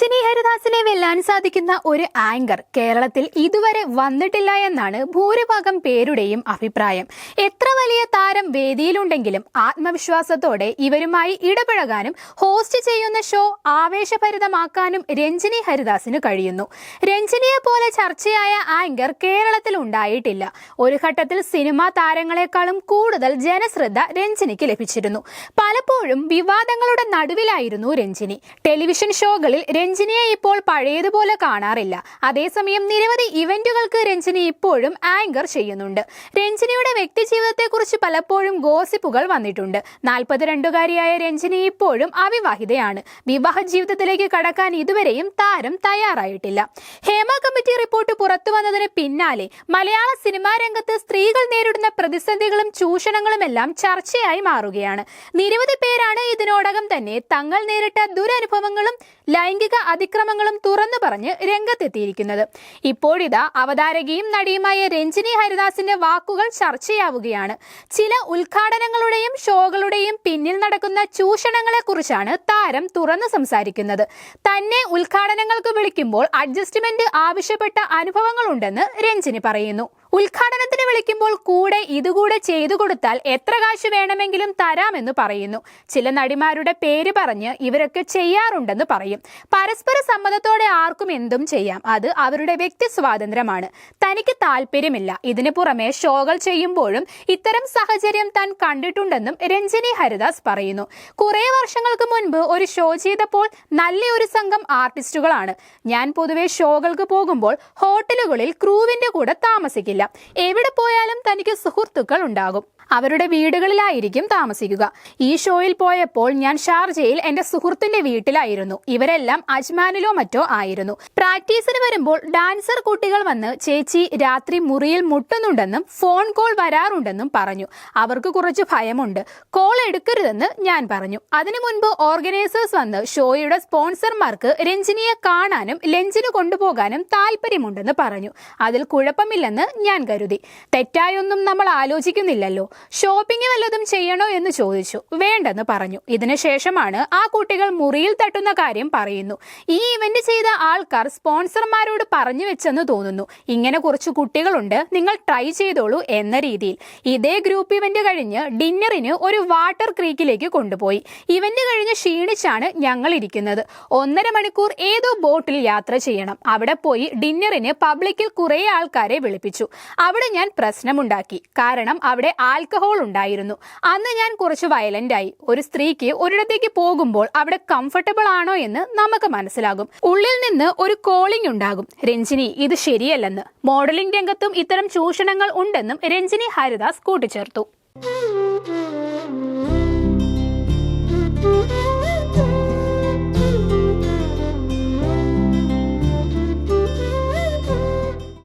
രഞ്ജിനി ഹരിദാസിനെ വെല്ലാൻ സാധിക്കുന്ന ഒരു ആങ്കർ കേരളത്തിൽ ഇതുവരെ വന്നിട്ടില്ല എന്നാണ് ഭൂരിഭാഗം പേരുടെയും അഭിപ്രായം. എത്ര വലിയ താരം വേദിയിലുണ്ടെങ്കിലും ആത്മവിശ്വാസത്തോടെ ഇവരുമായി ഇടപഴകാനും ഹോസ്റ്റ് ചെയ്യുന്ന ഷോ ആവേശഭരിതമാക്കാനും രഞ്ജിനി ഹരിദാസിന് കഴിയുന്നു. രഞ്ജിനിയെ പോലെ ചർച്ചയായ ആങ്കർ കേരളത്തിൽ ഉണ്ടായിട്ടില്ല. ഒരു ഘട്ടത്തിൽ സിനിമാ താരങ്ങളെക്കാളും കൂടുതൽ ജനശ്രദ്ധ രഞ്ജിനിക്ക് ലഭിച്ചിരുന്നു. പലപ്പോഴും വിവാദങ്ങളുടെ നടുവിലായിരുന്നു രഞ്ജിനി. ടെലിവിഷൻ ഷോകളിൽ രഞ്ജിനിയെ ഇപ്പോൾ പഴയതുപോലെ കാണാറില്ല. അതേസമയം നിരവധി ഇവന്റുകൾക്ക് രഞ്ജിനി ഇപ്പോഴും ആങ്കർ ചെയ്യുന്നുണ്ട്. രഞ്ജിനിയുടെ വ്യക്തിജീവിതത്തെക്കുറിച്ച് പലപ്പോഴും ഗോസിപ്പുകൾ വന്നിട്ടുണ്ട്. നാൽപ്പത്തിരണ്ടുകാരിയായ രഞ്ജിനി ഇപ്പോഴും അവിവാഹിതയാണ്. വിവാഹ ജീവിതത്തിലേക്ക് കടക്കാൻ ഇതുവരെയും താരം തയ്യാറായിട്ടില്ല. ഹേമ കമ്മിറ്റി റിപ്പോർട്ട് പുറത്തു വന്നതിന് പിന്നാലെ മലയാള സിനിമാ രംഗത്ത് സ്ത്രീകൾ നേരിടുന്ന പ്രതിസന്ധികളും ചൂഷണങ്ങളും എല്ലാം ചർച്ചയായി മാറുകയാണ്. നിരവധി പേരാണ് ഇതിനോടകം തന്നെ തങ്ങൾ നേരിട്ട ദുരനുഭവങ്ങളും ലൈംഗിക അതിക്രമങ്ങളും തുറന്നു പറഞ്ഞ് രംഗത്തെത്തിയിരിക്കുന്നത്. ഇപ്പോഴിതാ അവതാരകയും നടിയുമായ രഞ്ജിനി ഹരിദാസിന്റെ വാക്കുകൾ ചർച്ചയാവുകയാണ്. ചില ഉദ്ഘാടനങ്ങളുടെയും ഷോകളുടെയും പിന്നിൽ നടക്കുന്ന ചൂഷണങ്ങളെ കുറിച്ചാണ് താരം തുറന്നു സംസാരിക്കുന്നത്. തന്നെ ഉദ്ഘാടനങ്ങൾക്ക് വിളിക്കുമ്പോൾ അഡ്ജസ്റ്റ്മെന്റ് ആവശ്യപ്പെട്ട അനുഭവങ്ങളുണ്ടെന്ന് രഞ്ജിനി പറയുന്നു. ഉദ്ഘാടനത്തിന് വിളിക്കുമ്പോൾ കൂടെ ഇതുകൂടെ ചെയ്തു കൊടുത്താൽ എത്ര കാശ് വേണമെങ്കിലും തരാമെന്ന് പറയുന്നു. ചില നടിമാരുടെ പേര് പറഞ്ഞ് ഇവരൊക്കെ ചെയ്യാറുണ്ടെന്ന് പറയും. പരസ്പര സമ്മതത്തോടെ ആർക്കും എന്തും ചെയ്യാം. അത് അവരുടെ വ്യക്തി സ്വാതന്ത്ര്യമാണ്. തനിക്ക് താല്പര്യമില്ല. ഇതിന് പുറമെ ഷോകൾ ചെയ്യുമ്പോഴും ഇത്തരം സാഹചര്യം താൻ കണ്ടിട്ടുണ്ടെന്നും രഞ്ജിനി ഹരിദാസ് പറയുന്നു. കുറേ വർഷങ്ങൾക്ക് മുൻപ് ഒരു ഷോ ചെയ്തപ്പോൾ നല്ല ഒരു സംഘം ആർട്ടിസ്റ്റുകളാണ്. ഞാൻ പൊതുവെ ഷോകൾക്ക് പോകുമ്പോൾ ഹോട്ടലുകളിൽ ക്രൂവിന്റെ കൂടെ താമസിക്കില്ല. എവിടെ പോയാലും തനിക്ക് സുഹൃത്തുക്കൾ ഉണ്ടാകും. അവരുടെ വീടുകളിലായിരിക്കും താമസിക്കുക. ഈ ഷോയിൽ പോയപ്പോൾ ഞാൻ ഷാർജയിൽ എന്റെ സുഹൃത്തിന്റെ വീട്ടിലായിരുന്നു. ഇവരെല്ലാം അജ്മാനിലോ മറ്റോ ആയിരുന്നു. പ്രാക്ടീസിന് വരുമ്പോൾ ഡാൻസർ കുട്ടികൾ വന്ന് ചേച്ചി രാത്രി മുറിയിൽ മുട്ടുന്നുണ്ടെന്നും ഫോൺ കോൾ വരാറുണ്ടെന്നും പറഞ്ഞു. അവർക്ക് കുറച്ച് ഭയമുണ്ട്. കോൾ എടുക്കരുതെന്ന് ഞാൻ പറഞ്ഞു. അതിനു മുൻപ് ഓർഗനൈസേഴ്സ് വന്ന് ഷോയുടെ സ്പോൺസർമാർക്ക് രഞ്ജിനിയെ കാണാനും ലഞ്ചിന് കൊണ്ടുപോകാനും താല്പര്യമുണ്ടെന്ന് പറഞ്ഞു. അതിൽ കുഴപ്പമില്ലെന്ന് ഞാൻ കരുതി. തെറ്റായൊന്നും നമ്മൾ ആലോചിക്കുന്നില്ലല്ലോ. ഷോപ്പിംഗ് വല്ലതും ചെയ്യണോ എന്ന് ചോദിച്ചു. വേണ്ടെന്ന് പറഞ്ഞു. ഇതിനുശേഷമാണ് ആ കുട്ടികൾ മുറിയിൽ തട്ടുന്ന കാര്യം പറയുന്നു. ഈ ഇവന്റ് ചെയ്ത ആൾക്കാർ സ്പോൺസർമാരോട് പറഞ്ഞു വെച്ചെന്ന് തോന്നുന്നു. ഇങ്ങനെ കുറച്ച് കുട്ടികളുണ്ട്. നിങ്ങൾ ട്രൈ ചെയ്തോളൂ എന്ന രീതിയിൽ. ഇതേ ഗ്രൂപ്പ് ഇവന്റ് കഴിഞ്ഞ് ഡിന്നറിന് ഒരു വാട്ടർ ക്രീക്കിലേക്ക് കൊണ്ടുപോയി. ഇവന്റ് കഴിഞ്ഞ് ക്ഷീണിച്ചാണ് ഞങ്ങൾ ഇരിക്കുന്നത്. ഒന്നര മണിക്കൂർ ഏതോ ബോട്ടിൽ യാത്ര ചെയ്യണം. അവിടെ പോയി ഡിന്നറിന് പബ്ലിക്കിൽ കുറേ ആൾക്കാരെ വിളിപ്പിച്ചു. അവിടെ ഞാൻ പ്രശ്നമുണ്ടാക്കി. കാരണം അവിടെ ആൽക്കഹോൾ ഉണ്ടായിരുന്നു. അന്ന് ഞാൻ കുറച്ച് വയലന്റ് ആയി. ഒരു സ്ത്രീക്ക് ഒരിടത്തേക്ക് പോകുമ്പോൾ അവിടെ കംഫർട്ടബിൾ ആണോ എന്ന് നമുക്ക് മനസ്സിലാകും. ഉള്ളിൽ നിന്ന് ഒരു കോളിംഗ് ഉണ്ടാകും. രഞ്ജിനി ഇത് ശരിയല്ലെന്ന്. മോഡലിംഗ് രംഗത്തും ഇത്തരം ചൂഷണങ്ങൾ ഉണ്ടെന്നും രഞ്ജിനി ഹരിദാസ് കൂട്ടിച്ചേർത്തു.